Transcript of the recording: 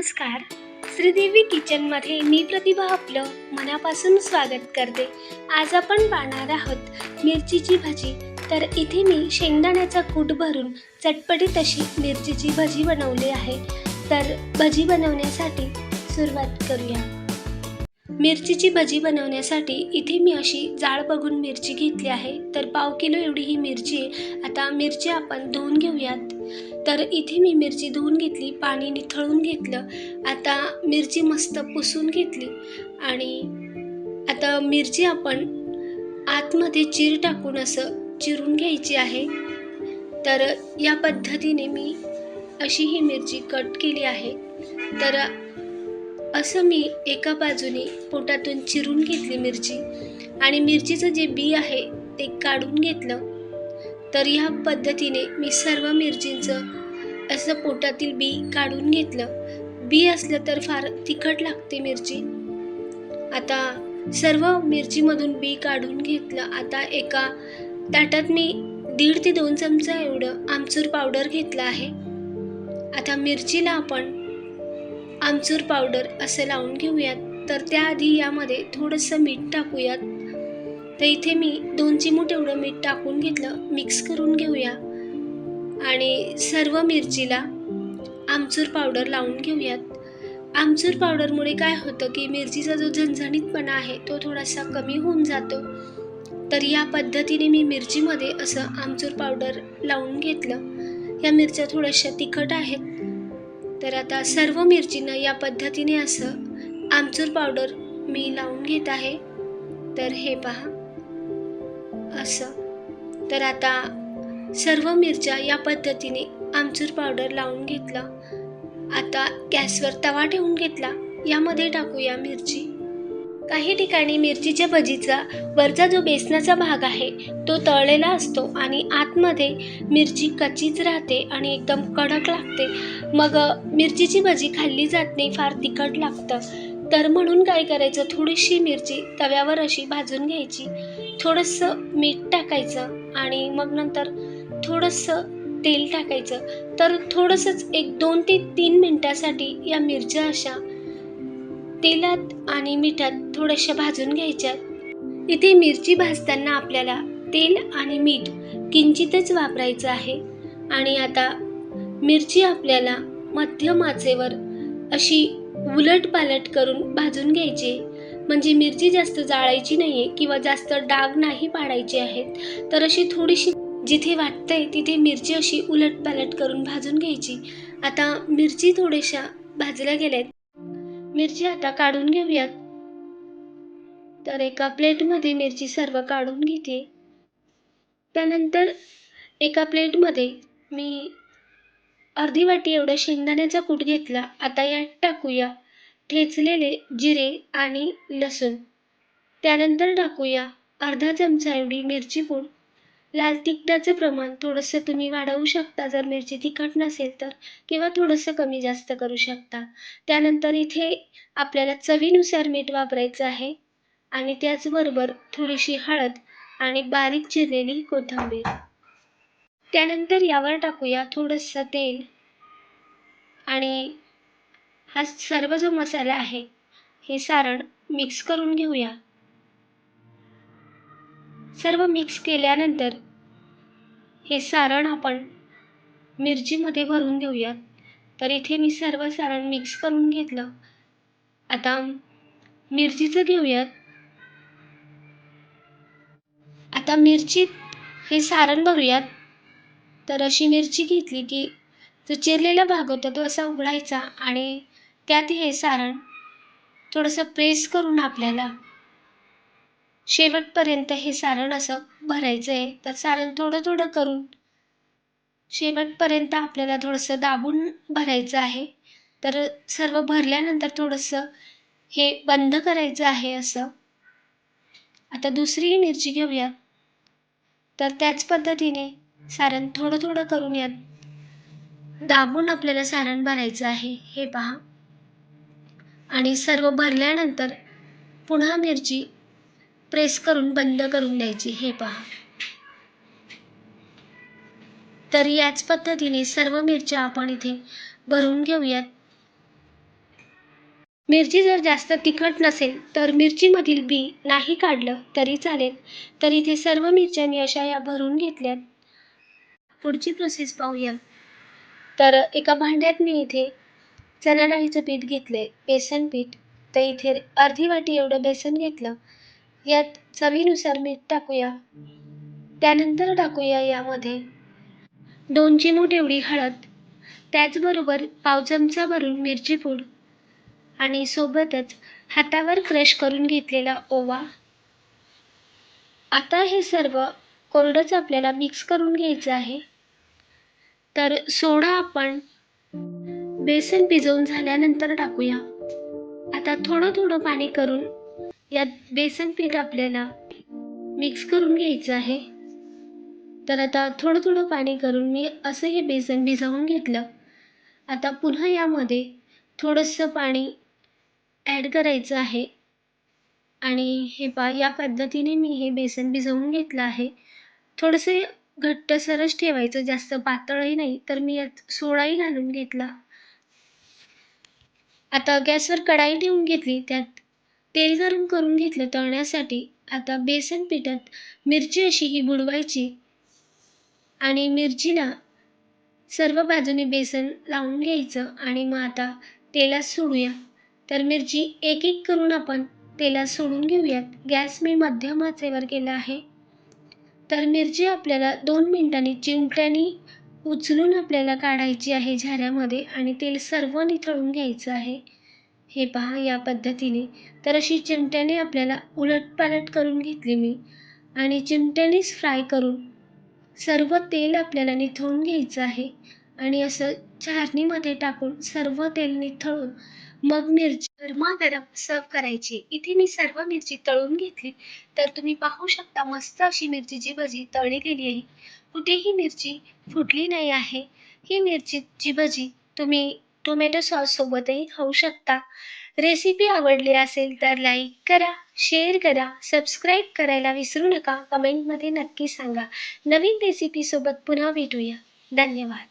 नमस्कार. श्रीदेवी किचनमध्ये मी प्रतिभा आपलं मनापासून स्वागत करते. आज आपण पाहणार आहोत मिरचीची भाजी. तर इथे मी शेंगदाण्याचा कूट भरून चटपटीत अशी मिरचीची भजी बनवली आहे. तर भजी बनवण्यासाठी सुरुवात करूया. मिरचीची भजी बनवण्यासाठी इथे मी अशी जाळ बघून मिरची घेतली आहे. तर पाव किलो एवढी ही मिरची आहे. आता मिरची आपण धुवून घेऊयात. तर इथे मी मिरची धुवून घेतली पाणी निथळून घेतलं. आता मिरची मस्त पुसून घेतली. आणि आता मिरची आपण आतमध्ये चीर टाकून असं चिरून घ्यायची आहे. तर या पद्धतीने मी अशी ही मिरची कट केली आहे. तर असं मी एका बाजूने पोटातून चिरून घेतली मिरची. आणि मिरचीचं जे बी आहे ते काढून घेतलं. तर ह्या पद्धतीने मी सर्व मिरचींचं असं पोटातील बी काढून घेतलं. बी असलं तर फार तिखट लागते मिरची. आता सर्व मिरचीमधून बी काढून घेतलं. आता एका ताटात मी दीड ते दोन चमचा एवढं आमचूर पावडर घेतलं आहे. आता मिरचीला आपण आमचूर पावडर असं लावून घेऊयात. तर त्याआधी यामध्ये थोडंसं मीठ टाकूयात. तर इथे मी दोन चिमूट एवढं मीठ टाकून घेतलं मिक्स करून घेऊया. आणि सर्व मिरचीला आमचूर पावडर लावून घेऊयात. आमचूर पावडरमुळे काय होतं की मिरचीचा जो झणझणीतपणा आहे तो थोडासा कमी होऊन जातो. तर या पद्धतीने मी मिरचीमध्ये असं आमचूर पावडर लावून घेतलं. या मिरच्या थोड्याशा तिखट आहेत. तर आता सर्व मिरचीनं या पद्धतीने असं आमचूर पावडर मी लावून घेत आहे. तर हे पहा. असं. तर आता सर्व मिरच्या या पद्धतीने आमचूर पावडर लावून घेतलं. आता गॅसवर तवा ठेवून घेतला. यामध्ये टाकूया मिरची. काही ठिकाणी मिरचीच्या भजीचा वरचा जो बेसनाचा भाग आहे तो तळलेला असतो आणि आतमध्ये मिरची कच्चीच राहते आणि एकदम कडक लागते. मग मिरचीची भजी खाल्ली जात नाही फार तिखट लागतं. तर म्हणून काय करायचं? थोडीशी मिरची तव्यावर अशी भाजून घ्यायची. थोडंसं मीठ टाकायचं आणि मग नंतर थोडंसं तेल टाकायचं. तर थोडंसंच एक दोन ते तीन मिनटासाठी या मिरच्या अशा तेलात आणि मिठात थोड्याशा भाजून घ्यायच्या. इथे मिरची भाजताना आपल्याला तेल आणि मीठ किंचितच वापरायचं आहे. आणि आता मिरची आपल्याला मध्यम आचेवर अशी उलट पालट करून भाजून घ्यायची. म्हणजे मिरची जास्त जाळायची नाहीये किंवा जास्त डाग नाही पाडायचे आहेत तर अशी थोडीशी जिथे वाटतंय तिथे मिरची अशी उलट पालट करून भाजून घ्यायची. आता मिरची थोड्याशा भाजल्या गेल्यात. मिरची आता काढून घेऊयात. तर एका प्लेटमध्ये मिरची सर्व काढून घेते. त्यानंतर एका प्लेटमध्ये मी अर्धी वाटी एवढा शेंगदाण्याचा कूट घेतला. आता यात टाकूया ठेचलेले जिरे आणि लसूण. त्यानंतर टाकूया अर्धा चमचा एवढी मिरची पूड. लाल तिखटाचं प्रमाण थोडंसं तुम्ही वाढवू शकता. जर मिरची तिखट नसेल तर किंवा थोडंसं कमी जास्त करू शकता. त्यानंतर इथे आपल्याला चवीनुसार मीठ वापरायचं आहे. आणि त्याचबरोबर थोडीशी हळद आणि बारीक चिरलेली कोथिंबीर. त्यानंतर यावर टाकूया थोडंसं तेल. आणि हा सर्व जो मसाला आहे हे सारण मिक्स करून घेऊया. सर्व मिक्स केल्यानंतर हे सारण आपण मिरचीमध्ये भरून घेऊयात तर इथे मी सर्व सारण मिक्स करून घेतलं. आता मिरचीचं घेऊयात. आता मिरचीत हे सारण भरूयात. तर अशी मिरची घेतली की जो चिरलेला भाग होता तो असा उघडायचा आणि त्यात हे सारण थोडंसं प्रेस करून आपल्याला शेवटपर्यंत हे सारण असं भरायचं आहे तर सारण थोडं थोडं करून शेवटपर्यंत आपल्याला थोडंसं दाबून भरायचं आहे. तर सर्व भरल्यानंतर थोडंसं हे बंद करायचं आहे असं. आता दुसरी मिरची घेऊया. तर त्याच पद्धतीने सारण थोडं थोडं करून यात. दाबून आपल्याला सारण भरायचं आहे हे पहा. आणि सर्व भरल्यानंतर पुन्हा मिरची प्रेस करून बंद करून द्यायची हे पहा. तर याच पद्धतीने सर्व मिरच्या आपण इथे भरून घेऊयात. मिरची जर जास्त तिखट नसेल तर मिरचीमधील बी नाही काढलं तरी चालेल. तर इथे सर्व मिरच्यांनी अशा या भरून घेतल्यात. पुढची प्रोसेस पाहूया. तर एका भांड्यात मी इथे चणा डाळीचं पीठ घेतले बेसन पीठ. तर इथे अर्धी वाटी एवढं बेसन घेतलं. यात चवीनुसार मीठ टाकूया. त्यानंतर टाकूया यामध्ये दोन चिमूट एवढी हळद. त्याचबरोबर पाव चमचा भरून मिरची पूड. आणि सोबतच हातावर क्रश करून घेतलेला ओवा. आता हे सर्व कोरडंच आपल्याला मिक्स करून घ्यायचं आहे. तर सोडा आपण. बेसन भिजवून झाल्यानंतर टाकूया. आता थोडं थोडं पाणी करून यात बेसन पीठ आपल्याला मिक्स करून घ्यायचं आहे. तर आता थोडं थोडं पाणी करून मी असं हे बेसन भिजवून घेतलं. आता पुन्हा यामध्ये थोडंसं पाणी ॲड करायचं आहे. आणि हे पा या पद्धतीने मी हे बेसन भिजवून घेतलं आहे. थोडंसं घट्टसरच ठेवायचं जास्त पातळही नाही. तर मी यात सोडाही घालून घेतला. आता गॅसवर कढाई ठेवून घेतली. त्यात तेल गरम करून घेतलं तळण्यासाठी. आता बेसन पिठात मिरची अशी ही बुडवायची आणि मिरचीला सर्व बाजूने बेसन लावून घ्यायचं आणि मग आता तेलात सोडूया. तर मिरची एक एक करून आपण तेलात सोडून घेऊयात. गॅस मी मध्यम आचेवर केला आहे. तर मिरची आपल्याला दोन मिनटांनी चिमट्यानी उचलून आपल्याला काढायची आहे झाऱ्यामध्ये आणि तेल सर्व निथळून घ्यायचं आहे. हे पहा या पद्धतीने. तर अशी चिमट्याने आपल्याला उलटपालट करून घेतली मी. आणि चिमट्यानेच फ्राय करून सर्व तेल आपल्याला निथळून घ्यायचं आहे. आणि असं चारणीमध्ये टाकून सर्व तेल निथळून मग मिरची गरमागरम सर्व करायची. इथे मी सर्व मिरची तळून घेतली. तर तुम्ही पाहू शकता मस्त अशी मिरचीची भजी तळली गेली आहे. कुठेही मिरची फुटली नाही आहे. ही मिरचीची भजी तुम्ही टोमॅटो सॉस सोबतही खाऊ शकता. रेसिपी आवडली असेल तर लाईक करा शेअर करा सबस्क्राईब करायला विसरू नका. कमेंटमध्ये नक्की सांगा. नवीन रेसिपीसोबत पुन्हा भेटूया. धन्यवाद.